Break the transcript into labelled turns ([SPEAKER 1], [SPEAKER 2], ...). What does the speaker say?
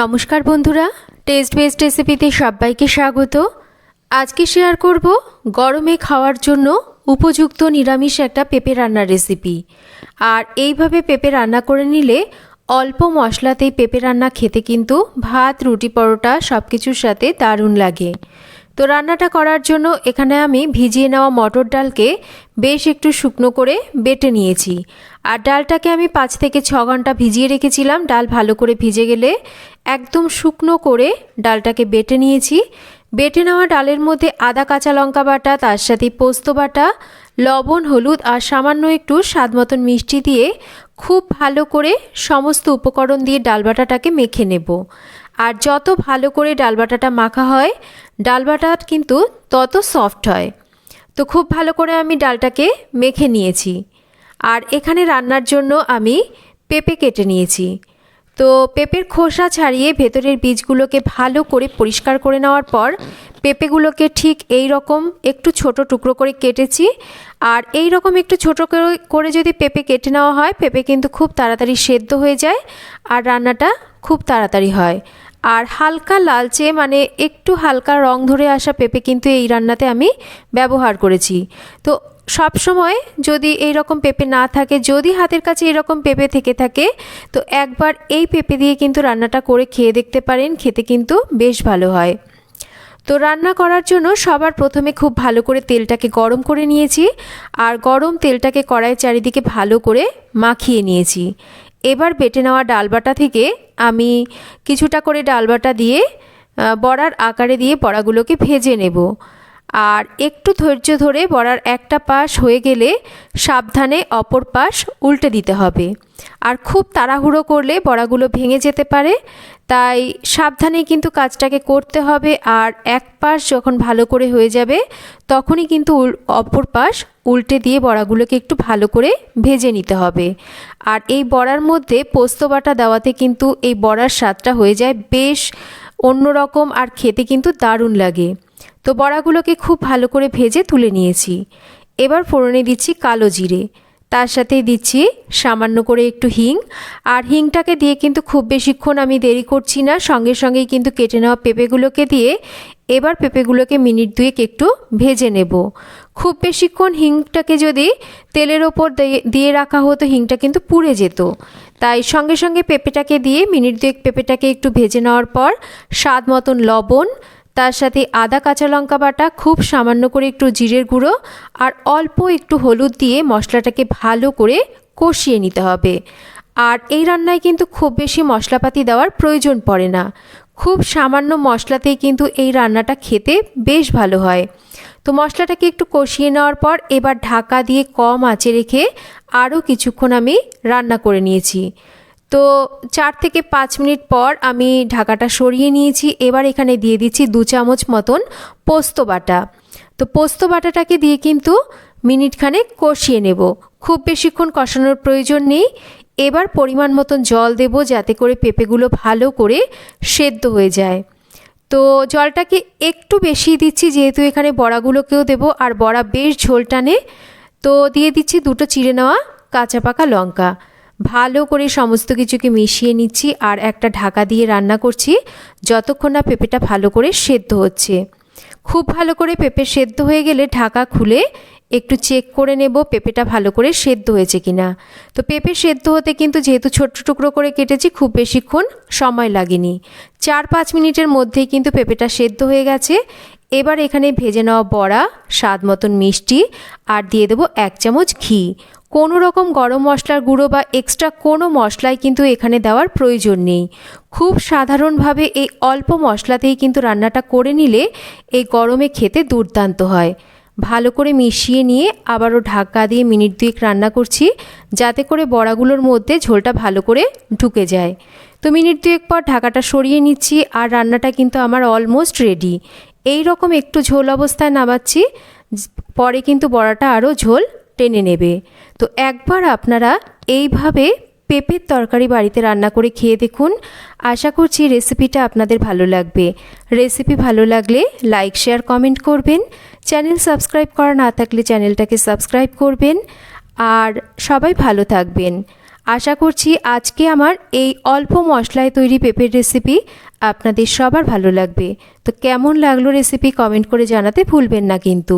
[SPEAKER 1] নমস্কার বন্ধুরা test best রেসিপিতে সবাইকে স্বাগত। আজকে শেয়ার করব গরমে খাওয়ার জন্য উপযুক্ত নিরামিষ একটা পেঁপে রান্নার রেসিপি আর এইভাবে পেঁপে রান্না করে নিলে অল্প মশলাতেই পেঁপে রান্না খেতে কিন্তু ভাত, রুটি, পরোটা সব কিছুর সাথে দারুণ লাগে। তো রান্নাটা করার জন্য এখানে আমি ভিজিয়ে নেওয়া মটর ডালকে বেশ একটু শুকনো করে বেটে নিয়েছি। আর ডালটাকে আমি পাঁচ থেকে ছ ঘণ্টা ভিজিয়ে রেখেছিলাম। ডাল ভালো করে ভিজে গেলে একদম শুকনো করে ডালটাকে বেটে নিয়েছি। বেটে নেওয়া ডালের মধ্যে আদা, কাঁচা লঙ্কা বাটা, তার সাথে পোস্ত বাটা, লবণ, হলুদ আর সামান্য একটু স্বাদ মতন মিষ্টি দিয়ে খুব ভালো করে সমস্ত উপকরণ দিয়ে ডাল বাটাটাকে মেখে নেব। আর যত ভালো করে ডালবাটাটা মাখা হয়, ডালবাটা কিন্তু তত সফট হয়। তো খুব ভালো করে আমি ডালটাকে মেখে নিয়েছি। আর এখানে রান্নার জন্য আমি পেঁপে কেটে নিয়েছি। তো পেঁপের খোসা ছাড়িয়ে ভেতরের বীজগুলোকে ভালো করে পরিষ্কার করে নেওয়ার পর, পেঁপেগুলোকে ঠিক এই রকম একটু ছোট টুকরো করে কেটেছি। আর এই রকম একটু ছোট করে যদি পেঁপে কেটে নেওয়া হয়, পেঁপে কিন্তু খুব তাড়াতাড়ি সেদ্ধ হয়ে যায় আর রান্নাটা খুব তাড়াতাড়ি হয়। আর হালকা লালচে মানে একটু হালকা রং ধরে আসা পেঁপে কিন্তু এই রান্নাতে আমি ব্যবহার করেছি। তো সব সময় যদি এই রকম পেঁপে না থাকে, যদি হাতের কাছে এরকম পেঁপে থেকে থাকে, তো একবার এই পেঁপে দিয়ে কিন্তু রান্নাটা করে খেয়ে দেখতে পারেন, খেতে কিন্তু বেশ ভালো হয়। তো রান্না করার জন্য সবার প্রথমে খুব ভালো করে তেলটাকে গরম করে নিয়েছি, আর গরম তেলটাকে কড়াই চারিদিকে ভালো করে মাখিয়ে নিয়েছি। এবার বেটে নেওয়া ডালবাটা থেকে আমি কিছুটা করে ডালবাটা দিয়ে বড়ার আকারে দিয়ে বড়াগুলোকে ভেজে নেব। আর একটু ধৈর্য ধরে বড়ার একটা পাশ হয়ে গেলে সাবধানে অপর পাশ উল্টে দিতে হবে। আর খুব তাড়াহুড়ো করলে বড়াগুলো ভেঙে যেতে পারে। তাই সাবধানে কিন্তু কাজটাকে করতে হবে আর এক পাশ যখন ভালো করে হয়ে যাবে, তখনই কিন্তু অপর পাশ উল্টে দিয়ে বড়াগুলোকে একটু ভালো করে ভেজে নিতে হবে। আর এই বড়ার মধ্যে পোস্ত বাটা দেওয়াতে কিন্তু এই বড়ার স্বাদটা হয়ে যায় বেশ অন্যরকম আর খেতে কিন্তু দারুণ লাগে। তো বড়াগুলোকে খুব ভালো করে ভেজে তুলে নিয়েছি। এবার ফোড়নে দিচ্ছি কালো জিরে। তার সাথে দিচ্ছি সামান্য করে একটু হিং। আর হিংটাকে দিয়ে কিন্তু খুব বেশিক্ষণ আমি দেরি করছি না। সঙ্গে সঙ্গেই কিন্তু কেটে নেওয়া পেঁপেগুলোকে দিয়ে এবার পেঁপেগুলোকে মিনিট দুয়েক একটু ভেজে নেব। খুব বেশিক্ষণ হিংটাকে যদি তেলের ওপর দিয়ে রাখা হতো, হিংটা কিন্তু পুড়ে যেত। তাই সঙ্গে সঙ্গে পেঁপেটাকে দিয়ে, মিনিট দুয়েক পেঁপেটাকে একটু ভেজে নেওয়ার পর, স্বাদ মতন লবণ, তার সাথে আদা, কাঁচা লঙ্কা বাটা, খুব সামান্য করে একটু জিরের গুঁড়ো আর অল্প একটু হলুদ দিয়ে মশলাটাকে ভালো করে কষিয়ে নিতে হবে। আর এই রান্নায় কিন্তু খুব বেশি মশলাপাতি দেওয়ার প্রয়োজন পড়ে না। খুব সামান্য মশলাতেই কিন্তু এই রান্নাটা খেতে বেশ ভালো হয়। তো মশলাটাকে একটু কষিয়ে নেওয়ার পর এবার ঢাকা দিয়ে কম আঁচে রেখে আরও কিছুক্ষণ আমি রান্না করে নিয়েছি। তো চার থেকে পাঁচ মিনিট পর আমি ঢাকাটা সরিয়ে নিয়েছি। এবার এখানে দিয়ে দিচ্ছি দু চামচ মতন পোস্ত বাটা। তো পোস্ত বাটাটাকে দিয়ে কিন্তু মিনিটখানে কষিয়ে নেব। খুব বেশিক্ষণ কষানোর প্রয়োজন নেই। এবার পরিমাণ মতন জল দেব যাতে করে পেঁপেগুলো ভালো করে সেদ্ধ হয়ে যায়। তো জলটাকে একটু বেশি দিচ্ছি, যেহেতু এখানে বড়াগুলোকেও দেব, আর বড়া বেশ ঝোল টানে তো দিয়ে দিচ্ছি দুটো চিড়ে নেওয়া কাঁচা পাকা লঙ্কা। ভালো করে সমস্ত কিছুকে মিশিয়ে নিচ্ছি, আর একটা ঢাকা দিয়ে রান্না করছি, যতক্ষণ না পেঁপেটা ভালো করে সেদ্ধ হচ্ছে। খুব ভালো করে পেঁপে সেদ্ধ হয়ে গেলে ঢাকা খুলে একটু চেক করে নেব পেঁপেটা ভালো করে সেদ্ধ হয়েছে কিনা। তো পেঁপে সেদ্ধ হতে কিন্তু যেহেতু ছোট্ট টুকরো করে কেটেছি, খুব বেশিক্ষণ সময় লাগেনি। চার পাঁচ মিনিটের মধ্যেই কিন্তু পেঁপেটা সেদ্ধ হয়ে গেছে। এবার এখানে ভেজে নেওয়া বড়া, স্বাদ মতন মিষ্টি আর দিয়ে দেবো এক চামচ ঘি। কোনো রকম গরম মশলার গুঁড়ো বা এক্সট্রা কোনো মশলাই কিন্তু এখানে দেওয়ার প্রয়োজন নেই। খুব সাধারণভাবে এই অল্প মশলাতেই কিন্তু রান্নাটা করে নিলে এই গরমে খেতে দুর্দান্ত হয়। ভালো করে মিশিয়ে নিয়ে আবারও ঢাকা দিয়ে মিনিট দুয়েক রান্না করছি, যাতে করে বড়াগুলোর মধ্যে ঝোলটা ভালো করে ঢুকে যায়। তো মিনিট দুয়েক পর ঢাকাটা সরিয়ে নিচ্ছি আর রান্নাটা কিন্তু আমার অলমোস্ট রেডি এই রকম একটু ঝোল অবস্থায় নামাচ্ছি, পরে কিন্তু বড়াটা আরও ঝোল টেনে নেবে। তো একবার আপনারা এইভাবে পেঁপের তরকারি বাড়িতে রান্না করে খেয়ে দেখুন। আশা করছি রেসিপিটা আপনাদের ভালো লাগবে। রেসিপি ভালো লাগলে লাইক শেয়ার কমেন্ট করবেন। চ্যানেল সাবস্ক্রাইব করা না থাকলে চ্যানেলটাকে সাবস্ক্রাইব করবেন। আর সবাই ভালো থাকবেন। আশা করছি আজকে আমার এই অল্প মশলায় তৈরি পেঁপের রেসিপি আপনাদের সবার ভালো লাগবে। তো কেমন লাগল রেসিপি কমেন্ট করে জানাতে ভুলবেন না কিন্তু।